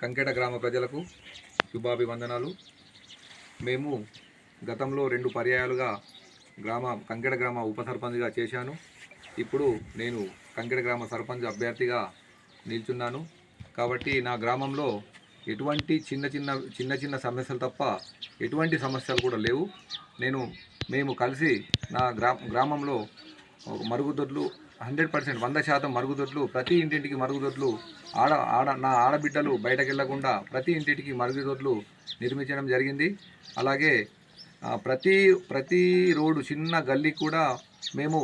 కంకెట గ్రామ ప్రజలకు శుభాభివందనాలు. మేము గతంలో రెండు పర్యాయాలుగా గ్రామ కంకెట గ్రామ ఉప సర్పంచ్గా చేశాను. ఇప్పుడు నేను కంకెట గ్రామ సర్పంచ్ అభ్యర్థిగా నిల్చున్నాను. కాబట్టి నా గ్రామంలో ఎటువంటి చిన్న చిన్న చిన్న చిన్న సమస్యలు తప్ప ఎటువంటి సమస్యలు కూడా లేవు. నేను మేము కలిసి నా గ్రా గ్రామంలో మరుగుదొడ్లు హండ్రెడ్ పర్సెంట్ వంద శాతం మరుగుదొడ్లు ప్రతి ఇంటింటికి మరుగుదొడ్లు ఆడ ఆడ నా ఆడబిడ్డలు బయటకు వెళ్ళకుండా ప్రతి ఇంటింటికి మరుగుదొడ్లు నిర్మించడం జరిగింది. అలాగే ప్రతి ప్రతి రోడ్డు చిన్న గల్లీ కూడా మేము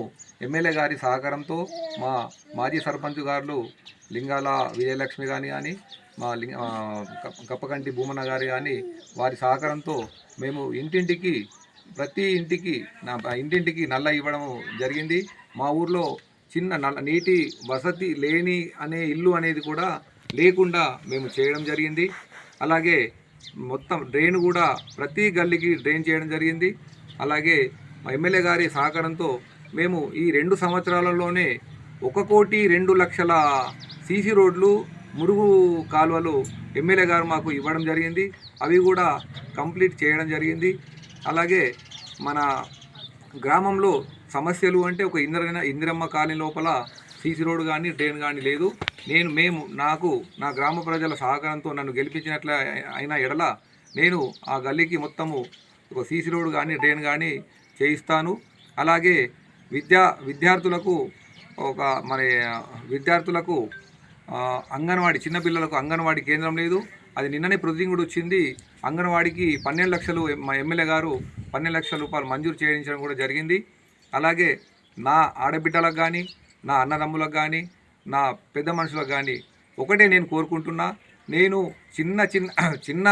ఎమ్మెల్యే గారి సహకారంతో మా మాజీ సర్పంచ్ గారు లింగాల విజయలక్ష్మి కానీ కానీ మా లింగ కప్పకంటి భూమన్న గారి కానీ వారి సహకారంతో మేము ఇంటింటికి ప్రతి ఇంటికి నా ఇంటింటికి నల్ల ఇవ్వడం జరిగింది. మా ఊర్లో చిన్న నల్ల నీటి వసతి లేని అనే ఇల్లు అనేది కూడా లేకుండా మేము చేయడం జరిగింది. అలాగే మొత్తం డ్రైన్ కూడా ప్రతి గల్లీకి డ్రైన్ చేయడం జరిగింది. అలాగే ఎమ్మెల్యే గారి సహకారంతో మేము ఈ రెండు సంవత్సరాలలోనే ఒక కోటి రెండు లక్షల సీసీ రోడ్లు మురుగు కాలువలు ఎమ్మెల్యే గారు మాకు ఇవ్వడం జరిగింది. అవి కూడా కంప్లీట్ చేయడం జరిగింది. అలాగే మన గ్రామంలో సమస్యలు అంటే ఒక ఇందిర ఇందిరమ్మ కాలనీ లోపల సీసీ రోడ్ కానీ డ్రైన్ కానీ లేదు. నేను మేము నాకు నా గ్రామ ప్రజల సహకారంతో నన్ను గెలిపించినట్ల అయిన ఎడల నేను ఆ గల్లీకి మొత్తము ఒక సీసీ రోడ్ కానీ డ్రైన్ కానీ చేయిస్తాను. అలాగే విద్యా విద్యార్థులకు ఒక మరి విద్యార్థులకు అంగన్వాడీ చిన్నపిల్లలకు అంగన్వాడీ కేంద్రం లేదు. అది నిన్ననే ప్రొసీడింగ్ కూడా వచ్చింది. అంగన్వాడీకి పన్నెండు లక్షలు మా ఎమ్మెల్యే గారు పన్నెండు లక్షల రూపాయలు మంజూరు చేయించడం కూడా జరిగింది. అలాగే నా ఆడబిడ్డలకు కానీ నా అన్నదమ్ములకు కానీ నా పెద్ద మనుషులకు కానీ ఒకటే నేను కోరుకుంటున్నా. నేను చిన్న చిన్న చిన్న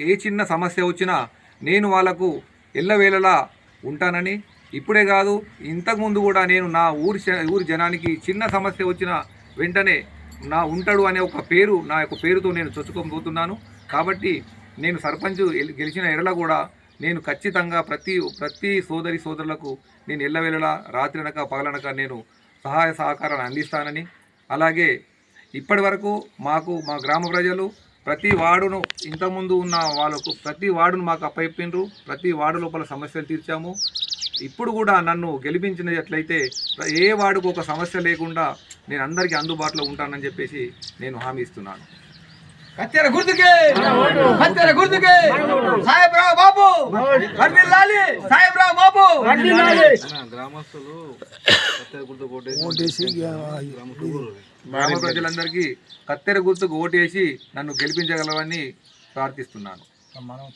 ఏ చిన్న సమస్య వచ్చినా నేను వాళ్ళకు ఎల్లవేళలా ఉంటానని. ఇప్పుడే కాదు ఇంతకుముందు కూడా నేను నా ఊరి ఊరి జనానికి చిన్న సమస్య వచ్చిన వెంటనే నా ఉంటాడు అనే ఒక పేరు నా యొక్క పేరుతో నేను చొచ్చుకోబోతున్నాను. కాబట్టి నేను సర్పంచ్ గెలిచిన ఎడల కూడా నేను ఖచ్చితంగా ప్రతి ప్రతి సోదరి సోదరులకు నేను ఎల్లవేళలా రాత్రినక పగలనక నేను సహాయ సహకారాలు అందిస్తానని. అలాగే ఇప్పటి వరకు మాకు మా గ్రామ ప్రజలు ప్రతి వార్డును ఇంతకుముందు ఉన్న వాళ్ళకు ప్రతి వార్డును మాకు అప్పయిపోయినరు ప్రతి వార్డు లోపల సమస్యలు తీర్చాము. ఇప్పుడు కూడా నన్ను గెలిపించినట్లయితే ఏ వార్డుకు ఒక సమస్య లేకుండా నేను అందరికీ అందుబాటులో ఉంటానని చెప్పేసి నేను హామీ ఇస్తున్నాను. కత్తెర గుర్తుకే! కత్తెర గుర్తుకే! గ్రామస్తులు ఓటేసి గ్రామ ప్రజలందరికీ కత్తెర గుర్తుకు ఓటేసి నన్ను గెలిపించగలవని ప్రార్థిస్తున్నాను. మనం